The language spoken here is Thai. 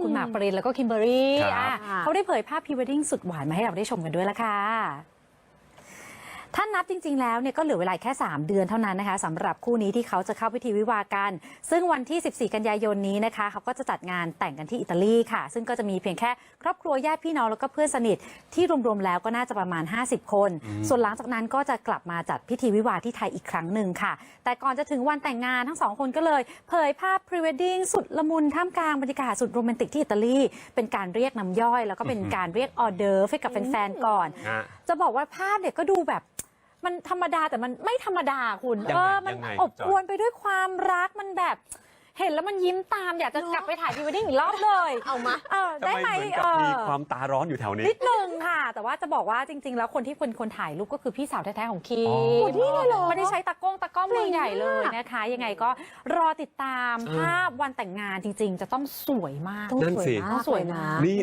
คุณหมากปรินแล้วก็คิมเบอรรี่ครับอะเขาได้เผยภาพพรีเวดดิ้งสุดหวานมาให้เราได้ชมกันด้วยละค่ะถ้า นับจริง ๆ แล้วเนี่ยก็เหลือเวลาแค่ 3 เดือนเท่านั้นนะคะสำหรับคู่นี้ที่เขาจะเข้าพิธีวิวาห์กัน ซึ่งวันที่ 14 กันยายนนี้นะคะ เขาก็จะจัดงานแต่งกันที่อิตาลีค่ะ ซึ่งก็จะมีเพียงแค่ครอบครัวญาติพี่น้องแล้วก็เพื่อนสนิทที่รวมๆแล้วก็น่าจะประมาณ 50 คน ส่วนหลังจากนั้นก็จะกลับมาจัดพิธีวิวาห์ที่ไทยอีกครั้งหนึ่งค่ะ แต่ก่อนจะถึงวันแต่งงานทั้งสองคนก็เลย เผยภาพพรีเวดดิ้งสุดละมุนท่ามกลางบรรยากาศสุดโรแมนติกที่อิตาลีเป็นการเรียกน้ำย่อย แล้วก็เป็นการเรียกออเดอร์ฟให้กับแฟนๆก่อนฮะจะบอกว่าภาพเนี่ยก็ดูแบบ มันธรรมดาแต่มันไม่ธรรมดาคุณ ยังไงเออ มันยังไงอบจอย อวนไปด้วยความรักมันแบบ เห็นแล้วมันยิ้มตามอยากจะกลับไปถ่ายพรีเวดดิ้งอีกรอบเลยเอามา เออได้ไหมเหมือนกับเอมีอความตาร้อนอยู่แถวนี้ นิดนึงค่ะ แต่ว่าจะบอกว่าจริง ๆ แล้วคนที่เป็นคนถ่ายรูปก็คือพี่สาวแท้ๆของคีอ๋อนี่เลยเหรอไม่ได้ใช้ตากล้องตากล้องมือใหญ่เลยนะคะ ยังไงก็รอติดตามเออภาพวันแต่งงานจริง ๆ จะต้องสวยมาก นั่นสิ ต้องสวยนะ นี่